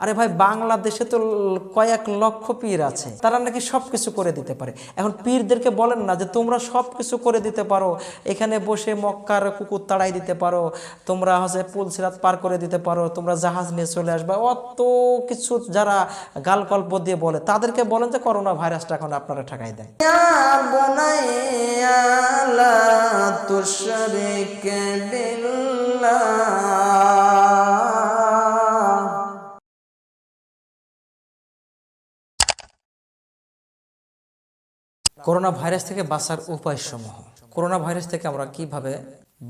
আরে ভাই, বাংলাদেশে তো কয়েক লক্ষ পীর আছে। তারা নাকি সব কিছু করে দিতে পারে। এখন পীরদেরকে বলেন না যে, তোমরা সব কিছু করে দিতে পারো। এখানে বসে মক্কার কুকুর তাড়াই দিতে পারো। তোমরা হচ্ছে পুল সিরাত পার করে দিতে পারো। তোমরা জাহাজ নিয়ে চলে আসবে। অত কিছু যারা গাল গল্প দিয়ে বলে, তাদেরকে বলেন যে, করোনা ভাইরাসটা এখন আপনারা ঠেকাই দেয় করোনা ভাইরাস থেকে বাঁচার উপায় সমূহ করোনা ভাইরাস থেকে আমরা কীভাবে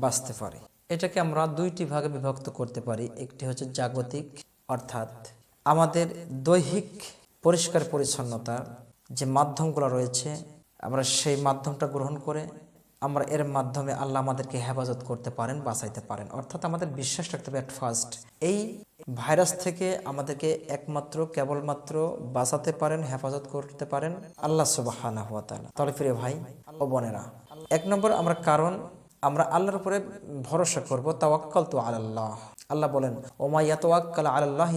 বাঁচতে পারি? এটাকে আমরা দুইটি ভাগে বিভক্ত করতে পারি। একটি হচ্ছে জাগতিক, অর্থাৎ আমাদের দৈহিক পরিষ্কার পরিচ্ছন্নতা যে মাধ্যমগুলো রয়েছে, আমরা সেই মাধ্যমটা গ্রহণ করে আমরা এর মাধ্যমে আল্লাহ আমাদেরকে হেফাজত করতে পারেন, বাঁচাইতে পারেন। অর্থাৎ আমাদের বিশ্বাস রাখতে হবে অ্যাট ফার্স্ট এই ভাইরাস থেকে আমাদেরকে একমাত্র, কেবলমাত্র বাঁচাতে পারেন, হেফাজত করতে পারেন আল্লাহ সুবাহানা তাআলা। তাহলে প্রিয় ভাই ও বোনেরা, এক নম্বর আমরা কারণ, আমরা আল্লাহর উপরে ভরসা করব তাওয়াক্কাল তো আল্লাহ আল্লাহ বলেন আল্লাহ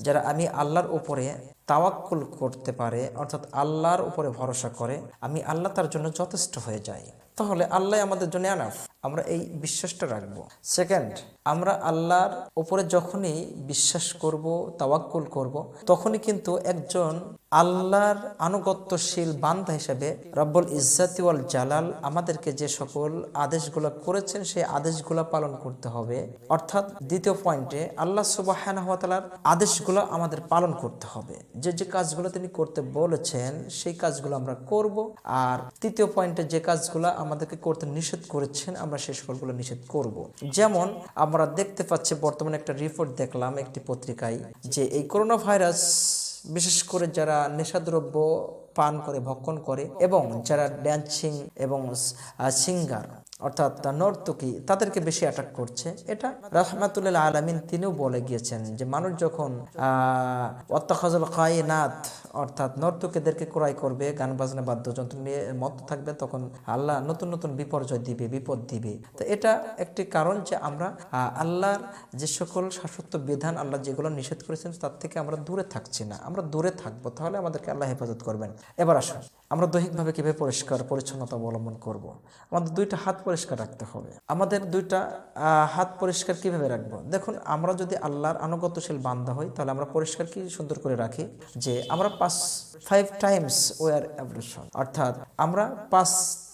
যারা আমি আল্লাহর উপরে তাওয়াক্কুল করতে পারে, অর্থাৎ আল্লাহর উপরে ভরসা করে, আমি আল্লাহ তার জন্য যথেষ্ট হয়ে যাই। তাহলে আল্লাহ আমাদের জন্য আনাফ। আমরা এই বিশ্বাসটা রাখব। সেকেন্ড আমরা আল্লাহর উপরে যখনই বিশ্বাস করব, তাওয়াক্কুল করব, তখনই কিন্তু একজন আল্লাহর আনুগত্যশীল বান্ধা হিসেবে রব্বুল ইজ্জাতিওয়াল জালাল আমাদেরকে যে সকল আদেশগুলো করেছেন, সেই আদেশগুলো পালন করতে হবে। অর্থাৎ দ্বিতীয় পয়েন্টে আল্লাহ সুবাহানার আদেশগুলো আমাদের পালন করতে হবে। যে যে কাজগুলো তিনি করতে বলেছেন, সেই কাজগুলো আমরা করব। আর তৃতীয় পয়েন্টে যে কাজগুলো আমাদেরকে করতে নিষেধ করেছেন, আমরা সেই সকলগুলো নিষেধ করব। যেমন আমরা দেখতে পাচ্ছি, বর্তমানে একটা রিপোর্ট দেখলাম, একটি পত্রিকায়, যে এই করোনা ভাইরাস বিশেষ করে যারা নেশাদ্রব্য পান করে ভক্ষণ করে এবং যারা ড্যান্সিং এবং সিঙ্গার অর্থাৎ নর্তকী তাদেরকে বেশি অ্যাটাক করছে। এটা রহমাতুল্লাহ আলমিন তিনিও বলে গিয়েছেন যে মানুষ যখন অত্যাখাজল কায়নাত অর্থাৎ নর্তকীদেরকে ক্রয় করবে, গান বাজনা, বাদ্যযন্ত্র নিয়ে মত থাকবে, তখন আল্লাহ নতুন নতুন বিপর্যয় দিবে, বিপদ দিবে। তো এটা একটি কারণ যে আমরা আল্লাহর যে সকল শাশ্বত বিধান আল্লাহ যেগুলো নিষেধ করেছেন, তার থেকে আমরা দূরে থাকছি না। আমরা দূরে থাকব, তাহলে আমাদেরকে আল্লাহ হেফাজত করবেন। এবার আসুন, আমরা দৈহিকভাবে কীভাবে পরিষ্কার, পরিচ্ছন্নতা অবলম্বন করব। আমাদের দুইটা হাত পরিষ্কার রাখতে হবে। আমাদের দুইটা হাত পরিষ্কার কীভাবে রাখব? দেখুন, আমরা যদি আল্লাহর আনুগত্যশীল বান্ধা হই, তাহলে আমরা পরিষ্কার কি সুন্দর করে রাখি? যে আমরা পাঁচ ফাইভ টাইমস ওয়ার অ্যাবলিউশন অর্থাৎ আমরা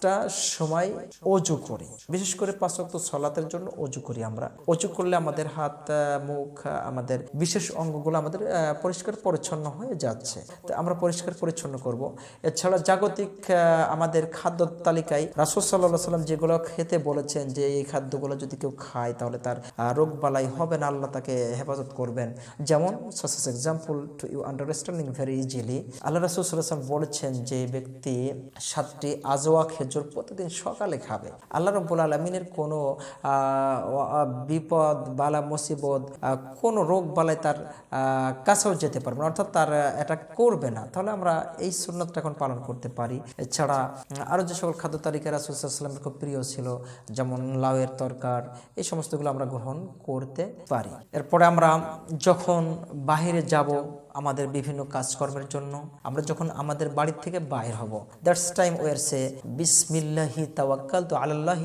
পাঁচটা সময় অজু করি। বিশেষ করে পাঁচ ওয়াক্ত সলাতের জন্য অজু করি আমরা। অজু করলে আমাদের হাত মুখ, আমাদের বিশেষ অঙ্গগুলো আমাদের পরিষ্কার পরিচ্ছন্ন হয়ে যাচ্ছে। তো আমরা পরিষ্কার পরিচ্ছন্ন করব। এছাড়া জাগতিক আমাদের খাদ্য তালিকায় রাসুল সাল্লাহ সাল্লাম যেগুলো খেতে বলেছেন যে এই খাদ্যগুলো যদি কেউ খায় তাহলে তার রোগ বালাই হবে না, আল্লাহ তাকে হেফাজত করবেন। যেমন সাসেস example to you understanding very easily আল্লাহ রাসুল সাল্লাম বলেছেন যে ব্যক্তি সাতটি আজোয়া খেজুর প্রতিদিন সকালে খাবে। আল্লাহ রব্বুল আলমিনের কোনো বিপদ, বালা, মুসিবত কোনো রোগ বালাই তার কাছেও যেতে পারবে না, অর্থাৎ তার এটা করবে না। তাহলে আমরা এই সুন্নতটা এখন পালন করতে পারি। এছাড়া আরও যে সকল খাদ্য তালিকা রাসুলসাল্লামের খুব প্রিয় ছিল, যেমন লাউয়ের তরকার, এই সমস্তগুলো আমরা গ্রহণ করতে পারি। এরপরে আমরা যখন বাহিরে যাব আমাদের বিভিন্ন কাজকর্মের জন্য। আমরা যখন আমাদের বাড়ির থেকে বাইর হব দ্যাটস টাইম ওয়ার সে বিসমিল্লাহি তাওয়াক্কাল তো আল্লাহ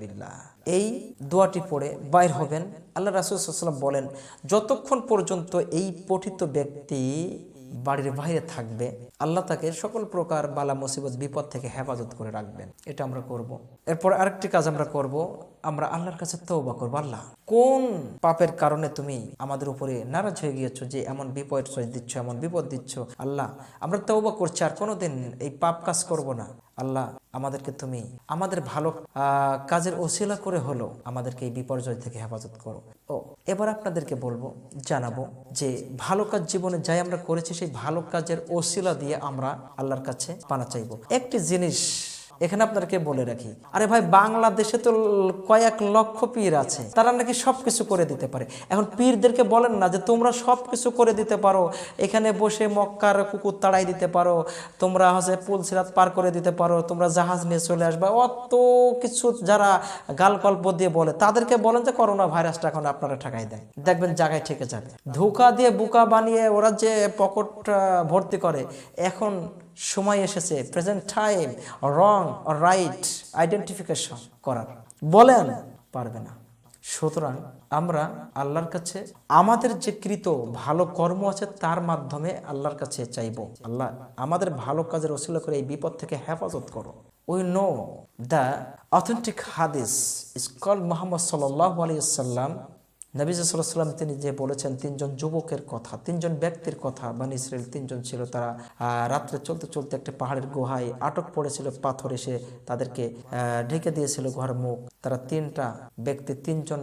বিল্লাহ। এই দোয়াটি পড়ে বাইর হবেন। আল্লাহ রাসুলাম বলেন, যতক্ষণ পর্যন্ত এই পঠিত ব্যক্তি বাড়ির বাইরে থাকবে, আল্লাহ তাকে সকল প্রকার বালা, মুসিবত, বিপদ থেকে হেফাজত করে রাখবেন। এটা আমরা করব। এরপর আরেকটি কাজ আমরা করব। আমরা আল্লাহর কাছে তওবা করব, আল্লাহ। কোন পাপের কারণে তুমি আমাদের উপরে নারাজ হয়ে গিয়েছো যে এমন বিপদ দিচ্ছ, এমন বিপদ দিচ্ছ? আল্লাহ, আমরা তওবা করছি আর কোনোদিন এই পাপ কাজ করব না। আল্লাহ, আমাদেরকে তুমি আমাদের ভালো কাজের ওসিলা করে হলো আমাদেরকে এই বিপর্যয় থেকে হেফাজত করো। ও, এবার আপনাদেরকে বলব, জানাব যে ভালো কাজ জীবনে যাই আমরা করেছি, সেই ভালো কাজের ওসিলা দিয়ে আমরা আল্লাহর কাছে পানা চাইব। একটি জিনিস এখানে আপনাদেরকে বলে রাখি, আরে ভাই বাংলাদেশে তো কয়েক লক্ষ পীর আছে, তারা নাকি সব কিছু করে দিতে পারে। এখন পীরদেরকে বলেন না যে তোমরা সব কিছু করে দিতে পারো, এখানে বসে মক্কার কুকুর তাড়াই দিতে পারো, তোমরা হচ্ছে পুলসিরাত পার করে দিতে পারো, তোমরা জাহাজ নিয়ে চলে আসবে। অত কিছু যারা গাল গল্প দিয়ে বলে, তাদেরকে বলেন যে করোনা ভাইরাসটা এখন আপনারা ঠেকাই দেয় দেখবেন জায়গায় ঠেকে যাবে। ধোকা দিয়ে বুকা বানিয়ে ওরা যে পকেট ভর্তি করে, এখন সময় এসেছে present time wrong right identification করার। বলেন, পারবে না। সুতরাং আমরা আল্লাহর কাছে, আমাদের যে কৃত ভালো কর্ম আছে তার মাধ্যমে আল্লাহর কাছে চাইব। আল্লাহ, আমাদের ভালো কাজের ওসিলা করে এই বিপদ থেকে হেফাজত করো। উই নো দ্য অথেন্টিক হাদিস ইস কল মোহাম্মদ সাল্লাহ আলিয়াল্লাম নবী সাল্লাম তিনি যে বলেছেন, তিনজন যুবকের কথা, তিনজন ব্যক্তির কথা, বানি ইসরায়েল তিনজন ছিল। তারা রাত্রে চলতে চলতে একটা পাহাড়ের গুহায় আটক পড়েছিল, পাথর এসে তাদেরকে ঢেকে দিয়েছিল ঘর মুখ। তারা তিনটা ব্যক্তি, তিনজন,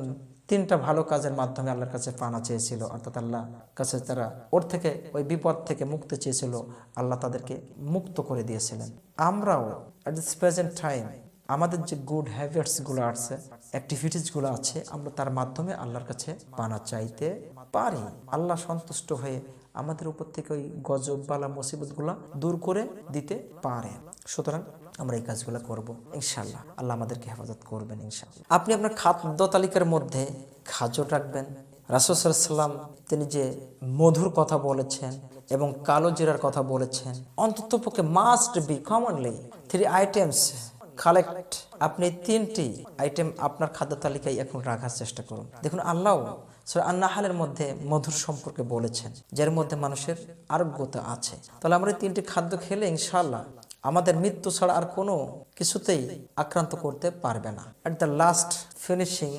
তিনটা ভালো কাজের মাধ্যমে আল্লাহর কাছে পানা চেয়েছিল। অর্থাৎ আল্লাহ কাছে তারা ওর থেকে, ওই বিপদ থেকে মুক্তি চেয়েছিল। আল্লাহ তাদেরকে মুক্ত করে দিয়েছিলেন। আমরাও অ্যাট দিস প্রেজেন্ট টাইম আমাদের যে গুড হ্যাবিটসগুলো আছে অ্যাক্টিভিটিসগুলো আছে, আমরা তার মাধ্যমে আল্লাহর কাছে পানা চাইতে পারি। আল্লাহ সন্তুষ্ট হয়ে আমাদের উপর থেকে ওই গজব বালা মুসিবতগুলো দূর করে দিতে পারে সুতরাং আমরা এই কাজগুলো করব ইনশাল্লাহ আল্লাহ আমাদেরকে হেফাজত করবেন ইনশাল্লাহ আপনি আপনার খাদ্য তালিকার মধ্যে খাজর রাখবেন। রাসুসাল্লাম তিনি যে মধুর কথা বলেছেন এবং কালো জিরার কথা বলেছেন অন্তত পক্ষে must be commonly three items collect আপনি তিনটি আইটেম আপনার খাদ্য তালিকায় এখন রাখার চেষ্টা করুন। দেখুন, আল্লাহ আন্নাহালের মধ্যে মধুর সম্পর্কে বলেছেন, যার মধ্যে মানুষের আরোগ্যতা আছে। তাহলে আমরা তিনটি খাদ্য খেলে ইনশাল্লাহ আমাদের মৃত্যু ছাড়া আর কোনো কিছুতেই আক্রান্ত করতে পারবে না। অ্যাট দ্য লাস্ট ফিনিশিং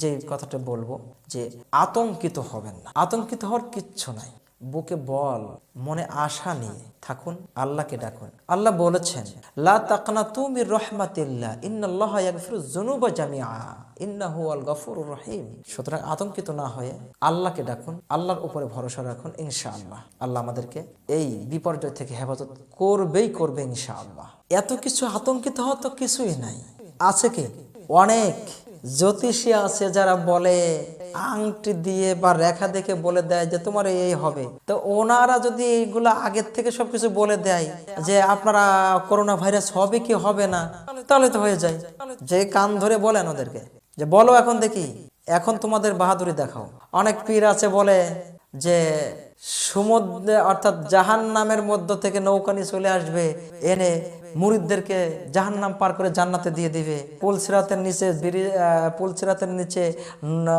যে কথাটা বলব, যে আতঙ্কিত হবেন না। আতঙ্কিত হওয়ার কিচ্ছু নাই। বুকে বল, মনে আশা নিয়ে থাকুন, আল্লাহকে ডাকুন। আল্লাহ বলেছেন, লা তাকনা তুমি রহমাতিল্লাহ, ইন্নাল্লাহ যুনুবা জামিআ, ইন্নাহু আল রহিম। সুতরাং আতঙ্কিত না হয়ে আল্লাহকে ডাকুন, আল্লাহর উপরে ভরসা রাখুন, ইনশাআল্লাহ। আল্লাহ আমাদেরকে এই বিপর্যয় থেকে হেফাজত করবেই করবে, ইনশাআল্লাহ। এত কিছু আতঙ্কিত হওয়া তো কিছুই নাই। আছে কি? অনেক। জ্যোতিষী আছে যারা বলে, আংটি দিয়ে বা রেখা দেখে বলে দেয় যে তোমার এই হবে। তো ওনারা যদি এইগুলা আগের থেকে সবকিছু বলে দেয় যে আপনারা করোনা ভাইরাস হবে কি হবে না, তাহলে তো হয়ে যায়। যে কান ধরে বলেন ওদেরকে, যে বলো এখন দেখি, এখন তোমাদের বাহাদুরি দেখাও। অনেক পীর আছে বলে যে সমুদ্রে, অর্থাৎ জাহান নামের মধ্য থেকে নৌকা নিয়ে চলে আসবে। এনে মুরিদদেরকে জাহান নাম পার করে জান্নাতে দিয়ে দিবে। পুলসিরাতের নিচে পুলসিরাতের নিচে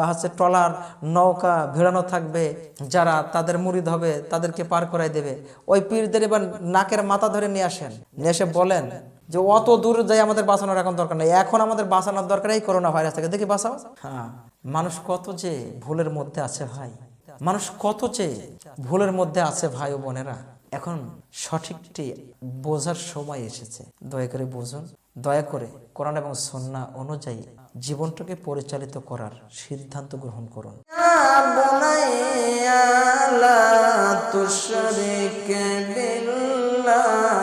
হচ্ছে ট্রলার, নৌকা ভিড়ানো থাকবে। যারা তাদের মুরিদ হবে, তাদেরকে পার করাই দেবে। ওই পীরদের এবার নাকের মাথা ধরে নিয়ে আসেন। নিয়ে এসে বলেন যে, অত দূর যাই আমাদের বাঁচানোর এখন দরকার নেই। এখন আমাদের বাঁচানোর দরকার এই করোনা ভাইরাস থেকে। দেখি বাঁচাও। হ্যাঁ মানুষ কত যে ভুলের মধ্যে আছে ভাই। মানুষ কত যে ভুলের মধ্যে আছে ভাই ও বোনেরা, এখন সঠিকটি বোঝার সময় এসেছে। দয়া করে বুঝুন, দয়া করে কোরআন এবং সন্না অনুযায়ী জীবনটাকে পরিচালিত করার সিদ্ধান্ত গ্রহণ করুন। বিল্লাহ।